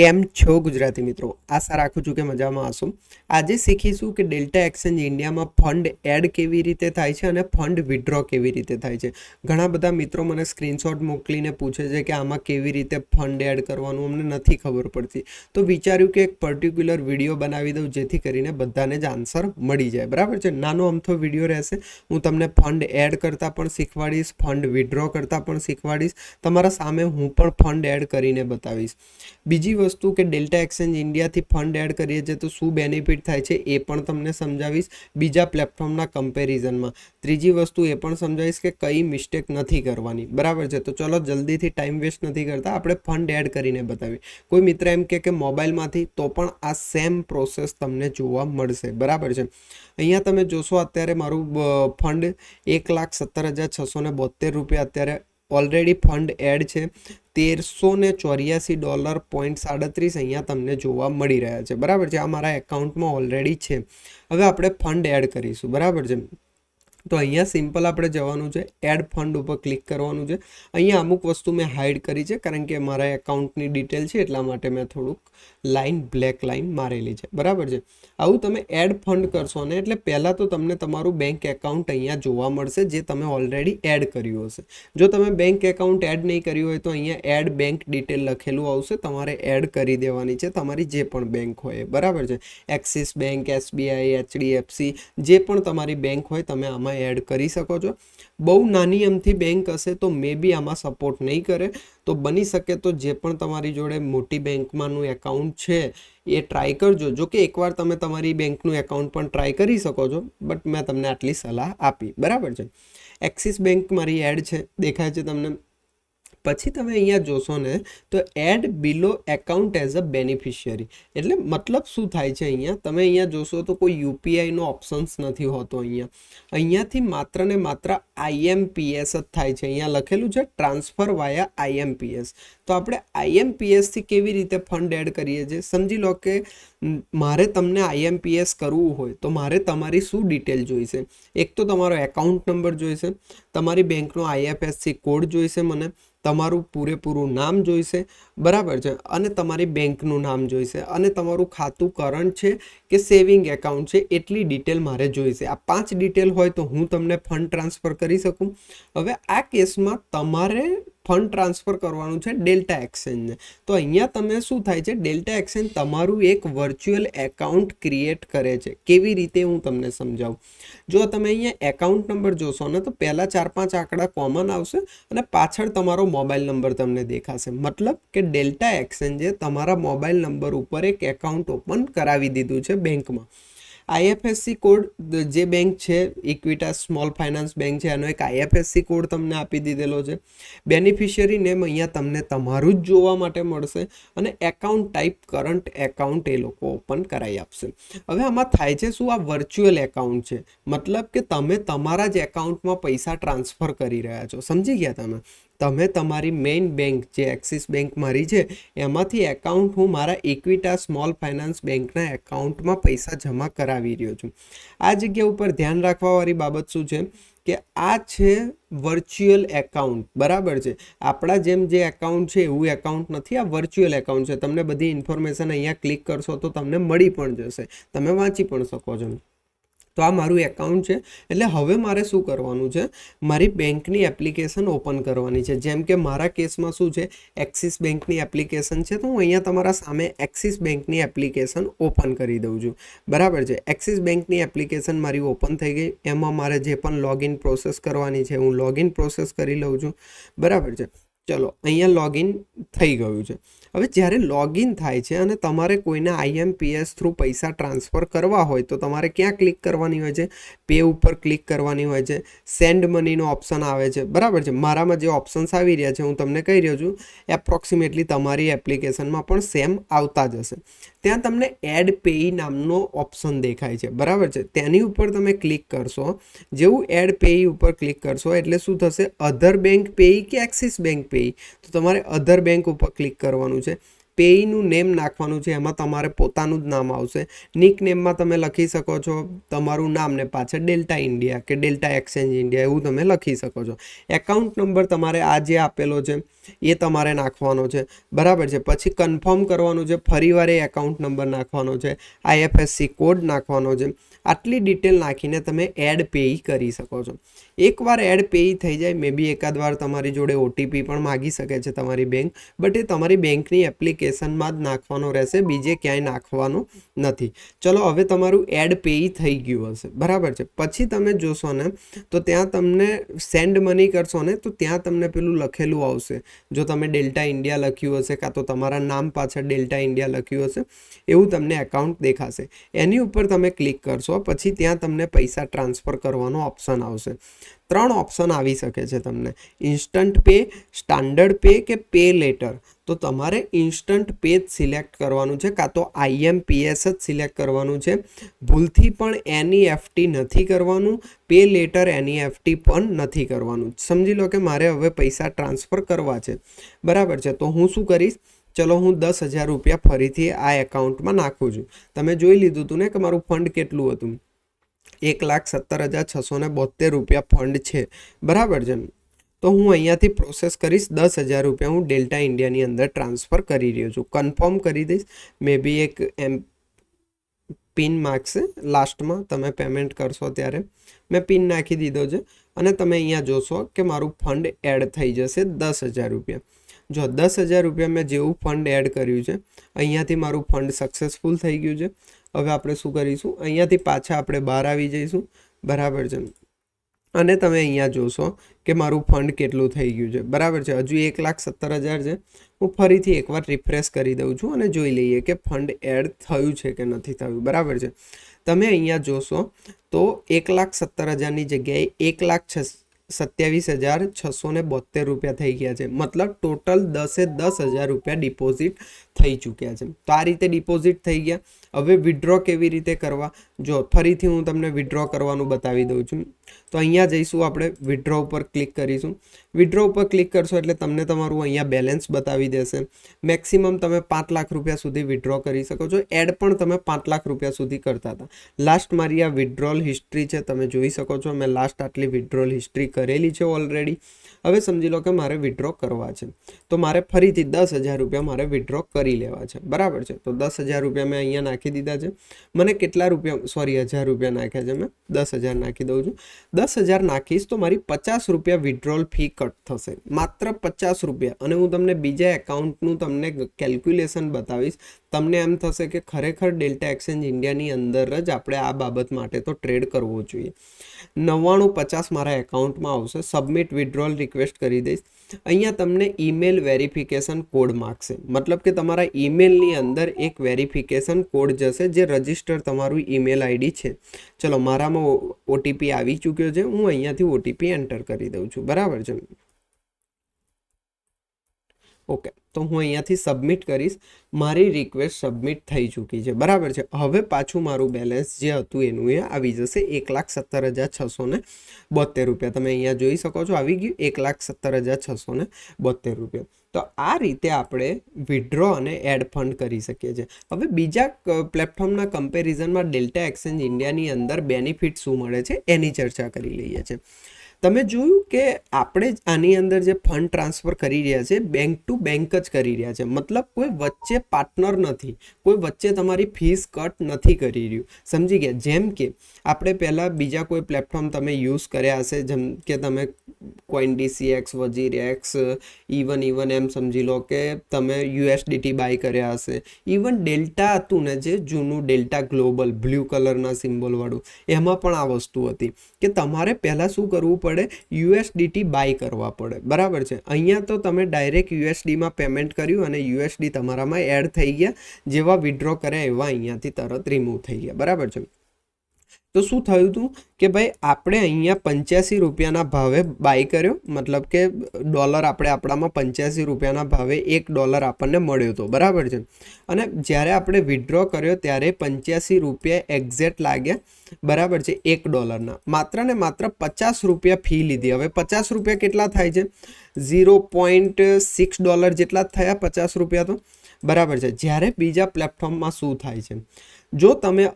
કેમ છો ગુજરાતી મિત્રો? આશા રાખું છું કે મજામાં હશો. આજે શીખીશું કે ડેલ્ટા એક્સચેન્જ ઇન્ડિયામાં ફંડ એડ કેવી રીતે થાય છે અને ફંડ વિડ્રો કેવી રીતે થાય છે. ઘણા બધા મિત્રો મને સ્ક્રીનશોટ મોકલીને પૂછે છે કે આમાં કેવી રીતે ફંડ એડ કરવાનું અમને નથી ખબર પડતી. તો વિચાર્યું કે એક પર્ટિક્યુલર વીડિયો બનાવી દઉં, જેથી કરીને બધાને જ આન્સર મળી જાય. બરાબર છે? નાનો અમથો વીડિયો રહેશે. હું તમને ફંડ એડ કરતાં પણ શીખવાડીશ, ફંડ વિડ્રો કરતાં પણ શીખવાડીશ. તમારા સામે હું પણ ફંડ એડ કરીને બતાવીશ. બીજી વસ્તુ કે ડેલ્ટા એક્સચેન્જ ઇન્ડિયાથી ફંડ એડ કરીએ છીએ તો શું બેનિફિટ થાય છે એ પણ તમને સમજાવીશ બીજા પ્લેટફોર્મના કમ્પેરિઝનમાં. ત્રીજી વસ્તુ એ પણ સમજાવીશ કે કઈ મિસ્ટેક નથી કરવાની. બરાબર છે? તો ચલો જલ્દીથી ટાઈમ વેસ્ટ નથી કરતા, આપણે ફંડ એડ કરીને બતાવી કોઈ મિત્ર એમ કે કે મોબાઈલમાંથી તો પણ આ સેમ પ્રોસેસ તમને જોવા મળશે. બરાબર છે? અહીંયા તમે જોશો અત્યારે મારું ફંડ એક લાખ સત્તર હજાર છસો બોતેર રૂપિયા અત્યારે ઓલરેડી ફંડ એડ છે. તેરસો ને ચોર્યાસી ડોલર પોઈન્ટ સાડત્રીસ અહીંયા તમને જોવા મળી રહ્યા છે. બરાબર છે? આ મારા એકાઉન્ટમાં ઓલરેડી છે. હવે આપણે ફંડ એડ કરીશું. બરાબર છે? તો અહીંયા સિમ્પલ આપણે જવાનું છે. એડ ફંડ ઉપર ક્લિક કરવાનું છે. અહીંયા અમુક વસ્તુ મેં હાઇડ કરી છે, કારણ કે મારા એકાઉન્ટની ડિટેલ છે, એટલા માટે મેં થોડુંક લાઇન બ્લેક લાઇન મારેલી છે. બરાબર છે? આવું તમે એડ ફંડ કરશો ને, એટલે પહેલાં તો તમને તમારું બેંક એકાઉન્ટ અહીંયા જોવા મળશે, જે તમે ઓલરેડી એડ કર્યું હશે. જો તમે બેંક એકાઉન્ટ એડ નહીં કર્યું હોય, તો અહીંયા એડ બેંક ડિટેલ લખેલું આવશે. તમારે એડ કરી દેવાની છે, તમારી જે પણ બેંક હોય. બરાબર છે? એક્સિસ બેંક એસબીઆઈ એચડીએફસી જે પણ તમારી બેંક હોય, તમે આમાં એડ કરી શકો છો. બહુ નાની અમથી બેંક હશે તો મે બી આમાં સપોર્ટ નહીં કરે. તો બની શકે તો જે પણ તમારી જોડે મોટી બેંકમાંનું એકાઉન્ટ છે, એ ટ્રાય કરજો. જો કે એકવાર તમે તમારી બેંકનું એકાઉન્ટ પણ ટ્રાય કરી શકો છો બટ મેં તમને આટલી સલાહ આપી. બરાબર છે? એક્સિસ બેંક મારી એડ છે. દેખાય છે તમને. પછી તમે અહીંયા જોશો ને, તો add below account as a beneficiary એટલે મતલબ શું થાય છે અહીંયા? તમે અહીંયા જોશો તો કોઈ યુપીઆઈનો ઓપ્શન્સ નથી હોતો અહીંયા. અહીંયાથી માત્ર ને માત્ર આઈએમપીએસ જ થાય છે. અહીંયા લખેલું છે ટ્રાન્સફર વાયા આઈએમપીએસ તો આપણે આઈએમપીએસથી કેવી રીતે ફંડ એડ કરીએ છીએ? સમજી લો કે મારે તમને આઈએમપીએસ કરવું હોય, તો મારે તમારી શું ડિટેલ જોઈશે? એક તો તમારો એકાઉન્ટ નંબર જોઈશે, તમારી બેંકનો આઈએફએસસી કોડ જોઈશે મને તમારું પૂરેપૂરું નામ જોઈશે, બરાબર છે? અને તમારી બેંકનું નામ જોઈશે અને તમારું ખાતું કરંટ છે કે સેવિંગ એકાઉન્ટ છે એટલી ડિટેલ મારે જોઈશે. આ પાંચ ડિટેલ હોય તો હું તમને ફંડ ટ્રાન્સફર કરી શકું. હવે આ કેસમાં તમારે ફંડ ટ્રાન્સફર કરવાનું છે ડેલ્ટા એક્સચેન્જને. તો અહીંયા તમે શું થાય છે? ડેલ્ટા એક્સચેન્જ તમારું એક વર્ચ્યુઅલ એકાઉન્ટ ક્રિએટ કરે છે. કેવી રીતે હું તમને સમજાવું? જો તમે અહીંયા એકાઉન્ટ નંબર જોશો ને, તો પહેલાં ચાર પાંચ આંકડા કોમન આવશે અને પાછળ તમારો મોબાઈલ નંબર તમને દેખાશે. મતલબ કે ડેલ્ટા એક્સચેન્જે તમારા મોબાઈલ નંબર ઉપર એક એકાઉન્ટ ઓપન કરાવી દીધું છે બેંકમાં. આઈએફએસસી કોડ જે બેંક છે ઇક્વિટા સ્મોલ ફાઇનાન્સ બેંક છે એનો એક આઈએફએસસી કોડ તમને આપી દીધેલો છે. બેનિફિશિયરી નેમ અહીંયા તમને તમારું જ જોવા માટે મળશે અને એકાઉન્ટ ટાઈપ કરંટ એકાઉન્ટ એ લોકો ઓપન કરાવી આપશે. હવે આમાં થાય છે શું? આ વર્ચ્યુઅલ એકાઉન્ટ છે. મતલબ કે તમે તમારા જ એકાઉન્ટમાં પૈસા ટ્રાન્સફર કરી રહ્યા છો. સમજી ગયા તમે? તમે તમારી મેઇન બેંક જે એક્સિસ બેંક મારી છે, એમાંથી એકાઉન્ટ હું મારા ઇક્વિટા સ્મોલ ફાઇનાન્સ બેંકના એકાઉન્ટમાં પૈસા જમા કરાવી રહ્યો છું. આ જગ્યા ઉપર ધ્યાન રાખવાવાળી બાબત શું છે કે આ છે વર્ચ્યુઅલ એકાઉન્ટ, બરાબર છે? આપણા જેમ જે એકાઉન્ટ છે એવું એકાઉન્ટ નથી, આ વર્ચ્યુઅલ એકાઉન્ટ છે. તમને બધી ઇન્ફોર્મેશન અહીંયા ક્લિક કરશો તો તમને મળી પણ જશે. તમે વાંચી પણ શકો છો. તો આ મારું એકાઉન્ટ છે. એટલે હવે મારે શું કરવાનું છે? મારી બેંકની એપ્લિકેશન ઓપન કરવાની છે. જેમ કે મારા કેસમાં શું છે? એક્સિસ બેંકની એપ્લિકેશન છે. તો હું અહીંયા તમારા સામે એક્સિસ બેંકની એપ્લિકેશન ઓપન કરી દઉં છું. બરાબર છે? એક્સિસ બેંકની એપ્લિકેશન મારી ઓપન થઈ ગઈ. એમાં મારે જે પણ લોગિન પ્રોસેસ કરવાની છે, હું લોગિન પ્રોસેસ કરી લઉં છું. બરાબર છે? ચલો, અહીંયા લોગિન થઈ ગયું છે. હવે જ્યારે લોગિન થાય છે અને તમારે કોઈને આઈએમપીએસ થ્રુ પૈસા ટ્રાન્સફર કરવા હોય, તો તમારે ક્યાં ક્લિક કરવાની હોય છે? પે ઉપર ક્લિક કરવાની હોય છે. સેન્ડ મનીનો ઓપ્શન આવે છે. બરાબર છે? મારામાં જે ઓપ્શન્સ આવી રહ્યા છે, હું તમને કહી રહ્યો છું એપ્રોક્સિમેટલી તમારી એપ્લિકેશનમાં પણ સેમ આવતા જ હશે. ત્યાં તમને એડ પેઈ નામનો ઓપ્શન દેખાય છે. બરાબર છે? તેની ઉપર તમે ક્લિક કરશો. જેવું એડ પેઈ ઉપર ક્લિક કરશો, એટલે શું થશે? અધર બેંક પેઈ કે એક્સિસ બેંક પેઈ તો તમારે અધર બેંક ઉપર ક્લિક કરવાનું છે. પેઈનું નેમ નાખવાનું છે, એમાં તમારે પોતાનું જ નામ આવશે. નિક નેમમાં તમે લખી શકો છો, તમારું નામ ને પાછળ ડેલ્ટા ઇન્ડિયા કે ડેલ્ટા એક્સચેન્જ ઇન્ડિયા એવું તમે લખી શકો છો. એકાઉન્ટ નંબર તમારે આ જે આપેલો છે, એ તમારે નાખવાનો છે. બરાબર છે? પછી કન્ફર્મ કરવાનું છે ફરીવાર એ એકાઉન્ટ નંબર નાખવાનો છે. આઈએફએસસી કોડ નાખવાનો છે. આટલી ડિટેલ નાખીને તમે એડ પે કરી શકો છો. એકવાર એડ પેઈ થઈ જાય, મે બી એકાદ વાર તમારી જોડે ઓટીપી પણ માગી શકે છે તમારી બેંક, બટ એ તમારી બેંકની એપ્લિકેશનમાં જ નાખવાનો રહેશે, બીજે ક્યાંય નાખવાનું નથી. ચલો, હવે તમારું એડ પેઈ થઈ ગયું હશે, બરાબર છે? પછી તમે જોશો ને, તો ત્યાં તમને સેન્ડ મની કરશો ને, તો ત્યાં તમને પેલું લખેલું આવશે. જો તમે ડેલ્ટા ઇન્ડિયા લખ્યું હશે, કાં તો તમારા નામ પાછળ ડેલ્ટા ઇન્ડિયા લખ્યું હશે, એવું તમને એકાઉન્ટ દેખાશે. એની ઉપર તમે ક્લિક કરશો, પછી ત્યાં તમને પૈસા ટ્રાન્સફર કરવાનો ઓપ્શન આવશે. ત્રણ ઓપ્શન આવી શકે છે તમને. ઇન્સ્ટન્ટ પે સ્ટાન્ડર્ડ પે કે પે લેટર તો તમારે ઇન્સ્ટન્ટ પે જ સિલેક્ટ કરવાનું છે, કાં તો આઈએમપીએસ જ સિલેક્ટ કરવાનું છે. ભૂલથી પણ એનઈએફટી નથી કરવાનું પે લેટર એનઈએફટી પણ નથી કરવાનું. સમજી લો કે મારે હવે પૈસા ટ્રાન્સફર કરવા છે. બરાબર છે, તો હું શું કરીશ? ચલો હું દસ હજાર રૂપિયા ફરીથી આ એકાઉન્ટમાં નાખું છું. તમે જોઈ લીધું હતું ને કે મારું ફંડ કેટલું હતું? એક લાખ સત્તર હજાર છસો બોતેર રૂપિયા ફંડ છે. બરાબર છે તો હું અહીંયાથી પ્રોસેસ કરીશ દસ હજાર રૂપિયા હું ડેલ્ટા ઇન્ડિયાની અંદર ટ્રાન્સફર કરી રહ્યો છું. કન્ફર્મ કરી દઈશ. મે બી એક એમ પિન માગશે. લાસ્ટમાં તમે પેમેન્ટ કરશો ત્યારે. મેં પિન નાખી દીધો છે. અને તમે અહીંયા જોશો કે મારું ફંડ એડ થઈ જશે દસ હજાર રૂપિયા. જો દસ હજાર રૂપિયા મેં જેવું ફંડ એડ કર્યું છે, અહીંયાથી મારું ફંડ સક્સેસફુલ થઈ ગયું છે. હવે આપણે શું કરીશું? અહીંયાથી પાછા આપણે બહાર આવી જઈશું. બરાબર છે. અને તમે અહીંયા જોશો કે મારું ફંડ કેટલું થઈ ગયું છે. બરાબર છે. હજુ એક લાખ સત્તર હજાર છે. હું ફરીથી એકવાર રિફ્રેશ કરી દઉં છું અને જોઈ લઈએ કે ફંડ એડ થયું છે કે નથી થયું. બરાબર છે. તમે અહીંયા જોશો તો એક લાખ સત્તર હજારની જગ્યાએ એક લાખ સત્યાવીસ હજાર છસો ને બોતેર રૂપિયા થઈ ગયા છે. મતલબ ટોટલ દસે દસ હજાર રૂપિયા ડિપોઝિટ થઈ ચૂક્યા છે. તો આ રીતે ડિપોઝિટ થઈ ગયા. હવે વિડ્રો કેવી રીતે કરવા? જો ફરીથી હું તમને વિડ્રો કરવાનું બતાવી દઉં છું. તો અહીંયા જઈશું આપણે વિડ્રો ઉપર ક્લિક કરીશું. વિડ્રો ઉપર ક્લિક કરશો એટલે તમને તમારું અહીંયા બેલેન્સ બતાવી દેશે. મેક્સિમમ તમે પાંચ લાખ રૂપિયા સુધી વિડ્રો કરી શકો છો. એડ પણ તમે પાંચ લાખ રૂપિયા સુધી કરતા હતા. લાસ્ટ મારી આ વિડ્રોલ હિસ્ટ્રી છે, તમે જોઈ શકો છો. મેં લાસ્ટ આટલી વિડ્રોલ હિસ્ટ્રી કરેલી છે ઓલરેડી હવે સમજી લો કે મારે વિડ્રો કરવા છે. તો મારે ફરીથી દસ હજાર રૂપિયા મારે વિડ્રો કરી લેવા છે. બરાબર છે? તો દસ હજાર રૂપિયા મેં અહીંયા નાખી દીધા છે. મને કેટલા રૂપિયા સોરી હજાર રૂપિયા નાખ્યા છે. મેં દસ હજાર નાખી દઉં છું. દસ હજાર નાખીશ તો મારી પચાસ રૂપિયા વિડ્રોલ ફી કટ થશે. માત્ર પચાસ રૂપિયા. અને હું તમને બીજા એકાઉન્ટનું તમને કેલ્ક્યુલેશન બતાવીશ. તમને એમ થશે કે ખરેખર ડેલ્ટા એક્સચેન્જ ઇન્ડિયાની અંદર જ આપણે આ બાબત માટે તો ટ્રેડ કરવો જોઈએ. નવ્વાણું પચાસ મારા એકાઉન્ટમાં આવશે. સબમિટ વિડ્રોલ રિક્વેસ્ટ કરી દઈશ. અહીંયા તમને ઈમેલ વેરિફિકેશન કોડ માગશે. મતલબ કે તમારા ઈમેલની અંદર એક વેરિફિકેશન કોડ જશે જે રજિસ્ટર તમારું ઈમેલ આઈડી છે. ચલો, મારામાં ઓટીપી આવી ચૂક્યો છે. હું અહીંયાથી ઓટીપી એન્ટર કરી દઉં છું. બરાબર છે? ઓકે, તો હું અહીંયાથી સબમિટ કરીશ. મારી રિક્વેસ્ટ સબમિટ થઈ ચૂકી છે. બરાબર છે? હવે પાછું મારું બેલેન્સ જે હતું એનું એ આવી જશે. એક લાખ સત્તર હજાર છસો ને બોતેર રૂપિયા. તમે અહીંયા જોઈ શકો છો, આવી ગયું. એક લાખ સત્તર હજાર છસો ને બોતેર રૂપિયા. તો આ રીતે આપણે વિડ્રો અને એડ ફંડ કરી શકીએ છીએ. હવે બીજા પ્લેટફોર્મના કમ્પેરિઝનમાં ડેલ્ટા એક્સચેન્જ ઇન્ડિયાની અંદર બેનિફિટ શું મળે છે? એની ચર્ચા કરી લઈએ છીએ. તમે જોયું કે આપણે આની અંદર જે ફંડ ટ્રાન્સફર કરી રહ્યા છે બેંક ટુ બેંક જ કરી રહ્યા છે. મતલબ કોઈ વચ્ચે પાર્ટનર નથી. કોઈ વચ્ચે તમારી ફીસ કટ નથી કરી રહ્યું. સમજી ગયા? જેમ કે આપણે પહેલાં બીજા કોઈ પ્લેટફોર્મ તમે યુઝ કર્યા હશે, જેમ કે તમે Coin DCX WazirX even even એમ સમજી લો કે તમે યુએસડીટી બાય કર્યા હશે. ઇવન ડેલ્ટા હતું ને જે જૂનું ડેલ્ટા ગ્લોબલ બ્લુ કલરના સિમ્બોલવાળું એમાં પણ આ વસ્તુ હતી. કે તમારે પહેલાં શું કરવું પડે પડે યુએસડીટી બાય કરવા પડે. બરાબર છે? અહીંયા તો તમે ડાયરેક્ટ યુએસડીમાં પેમેન્ટ કર્યું અને યુએસડી તમારામાં એડ થઈ ગયા, જેવા વિડ્રો કર્યા એવા અહીંયાથી તરત રિમૂવ થઈ ગયા. બરાબર છે? તો શું થયું હતું કે ભાઈ આપણે અહીંયા પંચ્યાસી રૂપિયાના ભાવે બાય કર્યો? મતલબ કે ડોલર આપણે આપણામાં પંચ્યાસી રૂપિયાના ભાવે એક ડોલર આપણને મળ્યો હતો બરાબર છે? અને જ્યારે આપણે વિડ્રો કર્યો ત્યારે પંચ્યાસી રૂપિયા એક્ઝેક્ટ લાગ્યા, બરાબર છે? એક ડોલરના માત્ર ને માત્ર પચાસ રૂપિયા ફી લીધી. હવે પચાસ રૂપિયા કેટલા થાય છે? ઝીરો પોઈન્ટ સિક્સ ડોલર જેટલા થયા પચાસ રૂપિયા તો, બરાબર છે? જ્યારે બીજા પ્લેટફોર્મમાં શું થાય છે? જો તમે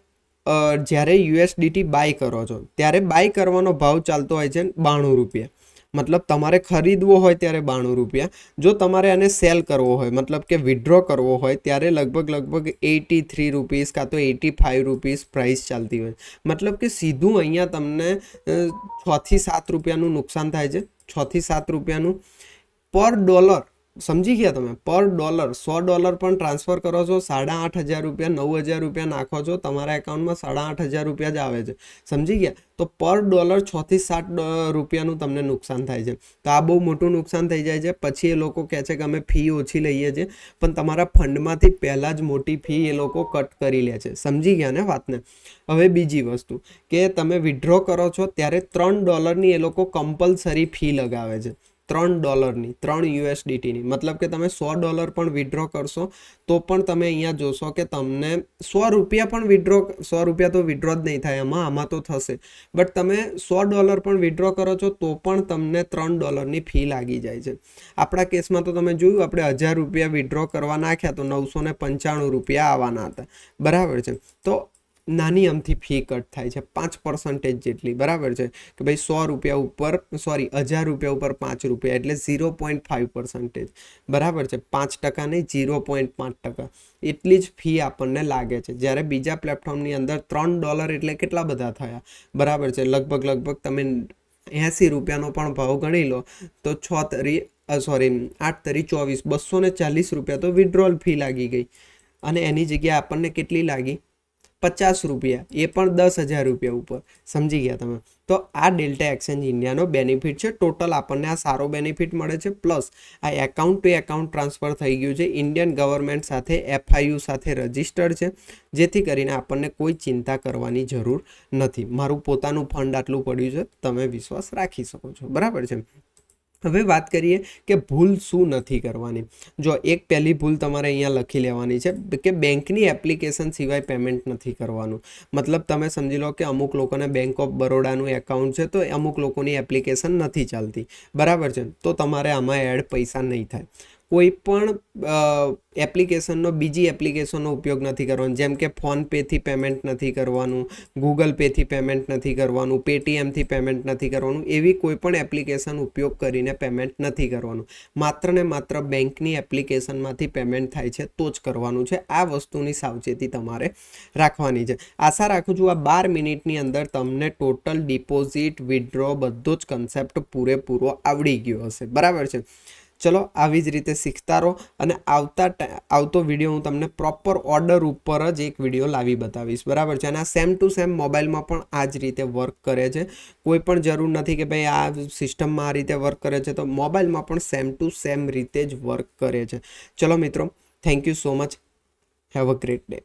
જ્યારે યુએસડીટી બાય કરો છો, ત્યારે બાય કરવાનો ભાવ ચાલતો હોય છે બાણું રૂપિયા. મતલબ તમારે ખરીદવો હોય ત્યારે બાણું રૂપિયા. જો તમારે આને સેલ કરવો હોય, મતલબ કે વિડ્રો કરવો હોય, ત્યારે લગભગ લગભગ એટી થ્રી રૂપીસ કાં તો એટી ફાઇવ રૂપીસ પ્રાઇસ ચાલતી હોય. મતલબ કે સીધું અહીંયા તમને છથી સાત રૂપિયાનું નુકસાન થાય છે. છથી સાત રૂપિયાનું. પર ડોલર સમજી ગયા તમે? પર ડોલર, સો ડોલર પણ ટ્રાન્સફર કરો છો, સાડા આઠ હજાર રૂપિયા, નવ હજાર રૂપિયા નાખો છો, તમારા એકાઉન્ટમાં સાડા આઠ હજાર રૂપિયા જ આવે છે. સમજી ગયા? તો પર ડોલર છથી સાત રૂપિયાનું તમને નુકસાન થાય છે. તો આ બહુ મોટું નુકસાન થઈ જાય છે. પછી એ લોકો કહે છે કે અમે ફી ઓછી લઈએ છીએ, પણ તમારા ફંડમાંથી પહેલાં જ મોટી ફી એ લોકો કટ કરી લે છે. સમજી ગયા ને વાતને? હવે બીજી વસ્તુ, કે તમે વિડ્રો કરો છો, ત્યારે ત્રણ ડોલરની એ લોકો કમ્પલસરી ફી લગાવે છે. ત્રણ ડોલરની, ત્રણ યુએસડીટીની. મતલબ કે તમે સો ડોલર પણ વિડ્રો કરશો, તો પણ તમે અહીંયા જોશો કે તમને સો રૂપિયા પણ વિડ્રો સો રૂપિયા તો વિડ્રો જ નહીં થાય એમાં, આમાં તો થશે. બટ તમે સો ડોલર પણ વિડ્રો કરો છો, તો પણ તમને ત્રણ ડોલરની ફી લાગી જાય છે. આપણા કેસમાં તો તમે જોયું, આપણે હજાર રૂપિયા વિડ્રો કરવા નાખ્યા, તો નવસો પંચાણું રૂપિયા આવવાના હતા. બરાબર છે? તો નાની અમથી ફી કટ થાય છે, પાંચ પર્સન્ટેજ જેટલી, બરાબર છે? કે ભાઈ સો રૂપિયા ઉપર સોરી હજાર રૂપિયા ઉપર પાંચ રૂપિયા, એટલે ઝીરો પોઈન્ટ ફાઇવ પર્સન્ટેજ બરાબર છે? પાંચ ટકા નહીં ઝીરો પોઈન્ટ પાંચ ટકા. એટલી જ ફી આપણને લાગે છે. જ્યારે બીજા પ્લેટફોર્મની અંદર ત્રણ ડોલર એટલે કેટલા બધા થયા? બરાબર છે? લગભગ લગભગ તમે એંસી રૂપિયાનો પણ ભાવ ગણી લો, તો છ તરી સોરી આઠ તરી ચોવીસ, બસો ચાલીસ રૂપિયા તો વિડ્રોલ ફી લાગી ગઈ. અને એની જગ્યાએ આપણને કેટલી લાગી? પચાસ રૂપિયા, એ પણ દસ હજાર રૂપિયા ઉપર, સમજી ગયા તમે. તો આ ડેલ્ટા એક્સચેન્જ ઇન્ડિયાનો બેનિફિટ છે. ટોટલ આપણને આ સારો બેનિફિટ મળે છે. પ્લસ આ એકાઉન્ટ ટુ એકાઉન્ટ ટ્રાન્સફર થઈ ગયું છે. ઇન્ડિયન ગવર્મેન્ટ સાથે એફઆઈયુ સાથે રજિસ્ટર્ડ છે. જેથી કરીને આપણને કોઈ ચિંતા કરવાની જરૂર નથી. મારું પોતાનું ફંડ આટલું પડ્યું છે. તમે વિશ્વાસ રાખી શકો છો. બરાબર છે? હવે વાત કરીએ કે ભૂલ શું નથી કરવાની. જો એક પહેલી ભૂલ તમારે અહીંયા લખી લેવાની છે કે બેંકની એપ્લિકેશન સિવાય પેમેન્ટ નથી કરવાનું. મતલબ તમે સમજી લો કે અમુક લોકોને બેંક ઓફ બરોડાનું એકાઉન્ટ છે તો અમુક લોકોની એપ્લિકેશન નથી ચાલતી. બરાબર છે? તો તમારે આમાં એડ પૈસા નહીં થાય. કોઈ પણ એપ્લિકેશનનો બીજી એપ્લિકેશનનો ઉપયોગ નથી કરવાનો. જેમ કે ફોનપેથી પેમેન્ટ નથી કરવાનું ગૂગલ પેથી પેમેન્ટ નથી કરવાનું પેટીએમથી પેમેન્ટ નથી કરવાનું, એવી કોઈ પણ એપ્લિકેશન ઉપયોગ કરીને પેમેન્ટ નથી કરવાનું. માત્ર ને માત્ર બેંકની એપ્લિકેશનમાંથી પેમેન્ટ થાય છે, તો જ કરવાનું છે. આ વસ્તુની સાવચેતી તમારે રાખવાની છે. આશા રાખું છું આ બાર મિનિટની અંદર તમને ટોટલ ડિપોઝિટ વિડ્રો બધો જ કન્સેપ્ટ પૂરેપૂરો આવડી ગયો હશે. બરાબર છે? ચલો આવી જ રીતે શીખતા રહો અને આવતા આવતો વીડિયો હું તમને પ્રોપર ઓર્ડર ઉપર જ એક વીડિયો લાવી બતાવીશ. બરાબર છે? અને આ સેમ ટુ સેમ મોબાઈલમાં પણ આ જ રીતે વર્ક કરે છે. કોઈ પણ જરૂર નથી કે ભાઈ આ સિસ્ટમમાં આ રીતે વર્ક કરે છે, તો મોબાઈલમાં પણ સેમ ટુ સેમ રીતે જ વર્ક કરે છે. ચલો મિત્રો thank you so much have a great day